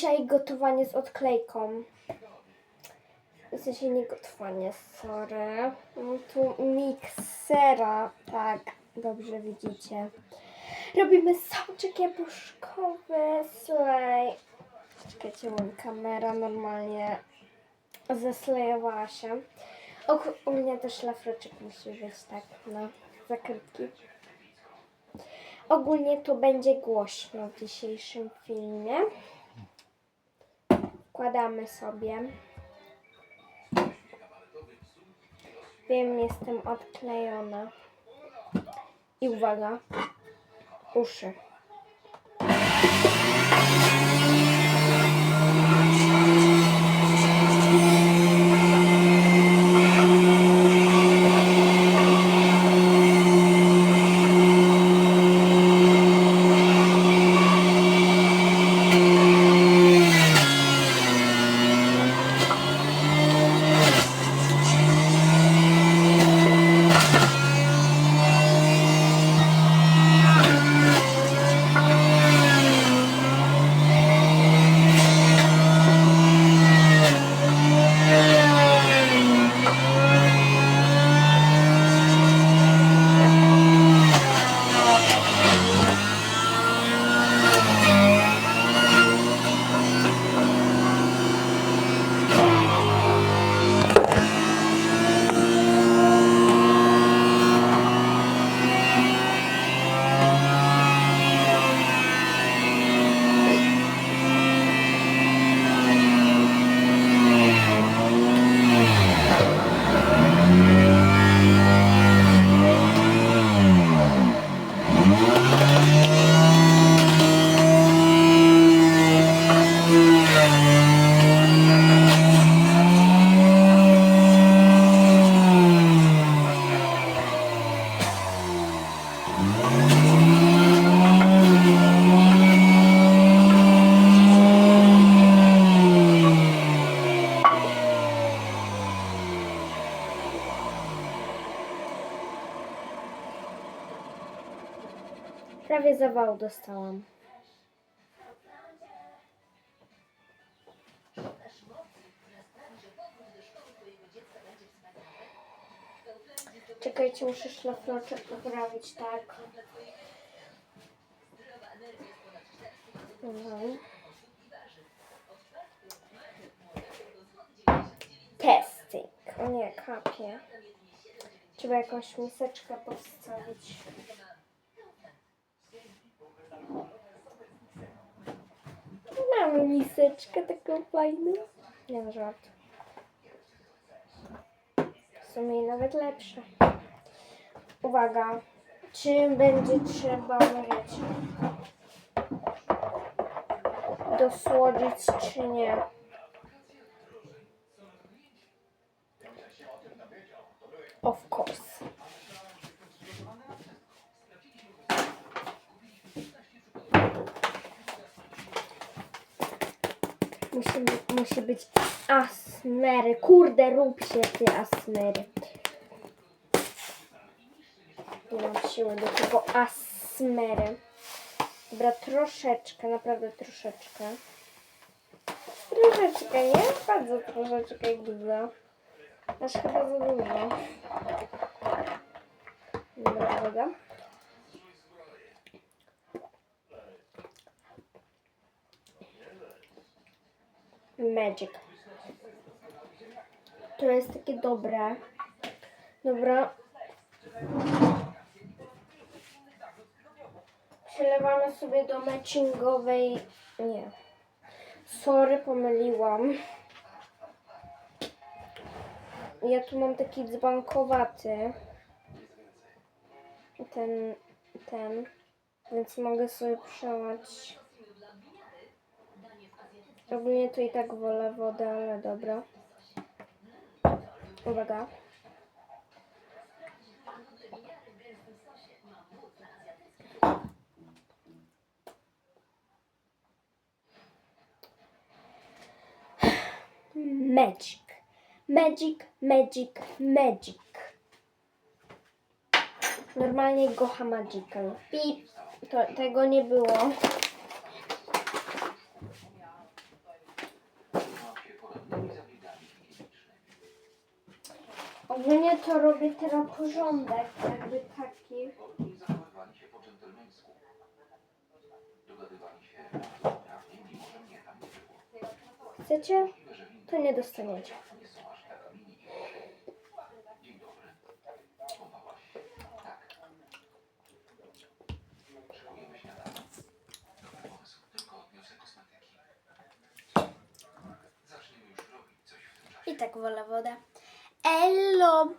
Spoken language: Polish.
Dzisiaj gotowanie z odklejką. W sensie nie gotowanie, sorry. Mam tu miksera, tak, dobrze widzicie. Robimy soczek jabłuszkowy, slej. Czekajcie, moja kamera normalnie zeslejowała się. Ogólnie też szlafroczek musi być tak na zakrytki. Ogólnie to będzie głośno w dzisiejszym filmie. Wkładamy sobie. Wiem, jestem odklejona. I uwaga, uszy. Prawie zawał dostałam. Czekajcie, muszę szlafroczek poprawić, tak. Mhm. Testing. O nie, kapie. Trzeba jakąś miseczkę postawić. Mamy miseczkę taką fajną. Nie no, żart. W sumie nawet lepsze. Uwaga. Czym będzie trzeba, wiecie, dosłodzić czy nie? Of course. Musi, musi być asmery. Kurde, rób się ty asmery. Nie mam siły do tego asmery. Dobra, troszeczkę, naprawdę troszeczkę. Troszeczkę, nie? Bardzo troszeczkę widzę. Aż chyba za dużo. Dobra, uwaga. Magic. To jest takie dobre. Dobra. Przelewamy sobie do matchingowej. Nie. Sorry, pomyliłam. Ja tu mam taki dzbankowaty. Ten, ten. Więc mogę sobie przelać. Ogólnie to i tak wolę wodę, ale dobra. Uwaga. Magic. Magic, magic, magic. Normalnie Gocha Magical. Pip. To, tego nie było. Ogólnie to robię teraz porządek, jakby taki. Zachowywali się po dżentelmeńsku. Dogadywali się bardzo poprawnie, mimo że mnie tam nie było. Chcecie? To nie dostaniecie. nie są aż tak mini. Dzień dobry. Chowałaś się. Tak. Szykujemy śniadanie. Dobry pomysł. Tylko odniosę kosmetyki. Zaczniemy już robić coś w tym czasie. I tak wolę wodę. Ellom.